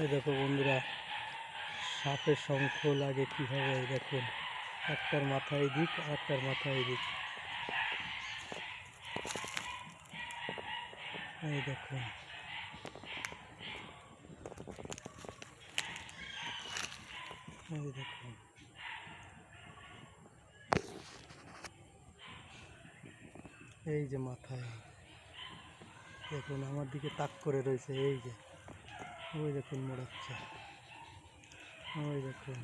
এই দেখো বন্ধুরা, সাপের শঙ্খ লাগে কীভাবে এই দেখুন একটার মাথায় দিক আর একটার মাথা এদিক এই দেখুন এই দেখুন এই যে মাথায়। দেখুন, আমার দিকে তাক করে রয়েছে, এই যে। ওই দেখুন মোড়াচ্ছে ওই দেখুন।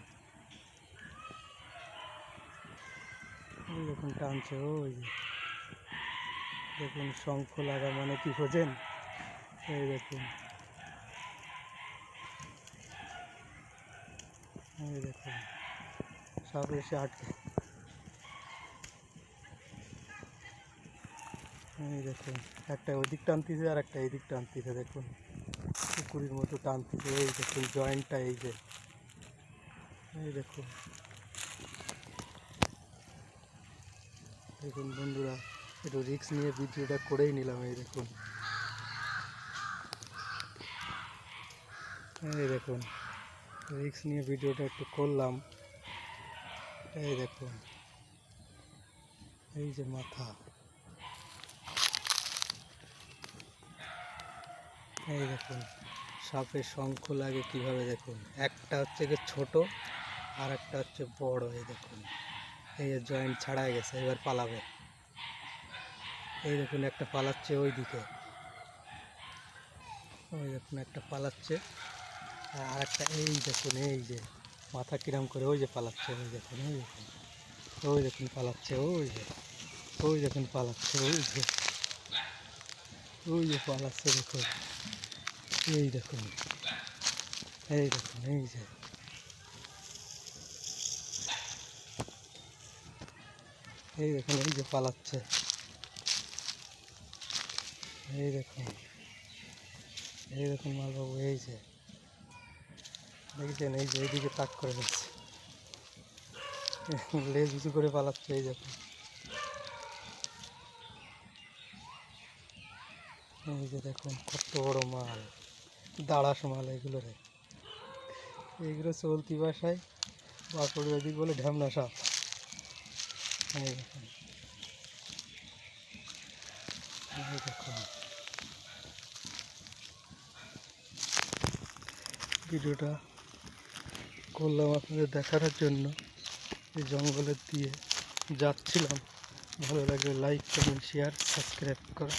ওই দেখুন টানছে, ওই যে। দেখুন শঙ্খ লাগা মানে কি খোঁজেন এই দেখুন। এই দেখুন। সব এসে আটকে। এই দেখুন, একটা ওদিক টানতেছে আর একটা এই দিক টানতেছে, দেখুন। পুকুরির মতো টানতেছে এই দেখুন জয়েন্টটা এই যে। এই দেখুন। দেখুন বন্ধুরা, একটু রিক্স নিয়ে ভিডিওটা করেই নিলাম, এই দেখুন। এই দেখুন রিক্স নিয়ে ভিডিওটা একটু করলাম। এই দেখুন, এই যে মাথা। এই দেখুন, সাপের শঙ্খ লাগে কীভাবে দেখুন? একটা হচ্ছে গিয়ে ছোট আর একটা হচ্ছে বড়, এই দেখুন। এই জয়েন্ট ছাড়াই গেছে, এবার পালাবে। এই দেখুন, একটা পালাচ্ছে ওই দিকে ওই দেখুন, একটা পালাচ্ছে। আর একটা এই দেখুন, এই যে মাথা কিরাম করে ওই যে পালাচ্ছে, ওই দেখুন ওই দেখুন। ওই দেখুন, পালাচ্ছে, ওই যে, ওই দেখুন, পালাচ্ছে, ওই যে ওই যে পালাচ্ছে, দেখুন। এই দেখুন এই দেখুন এই যে। এই দেখুন, এই যে পালাচ্ছে। এই দেখুন এই দেখুন মালবাবু, এই যে। দেখছেন? এই যে এইদিকে তাক করে যাচ্ছে লেজ উঁচু করে পালাচ্ছে, এই দেখুন। এই যে দেখুন, কত বড় মাল। দাঁড়াস মাল এগুলো রে। এইগুলো চলতি বাসায় বাঁকুড় ওদিক বলে ঢ্যামনা সাপ। ভিডিওটা করলাম আপনাদের দেখানোর জন্য। এই জঙ্গলের দিয়ে যাচ্ছিলাম। ভালো লাগলে লাইক কমেন্ট শেয়ার সাবস্ক্রাইব করা।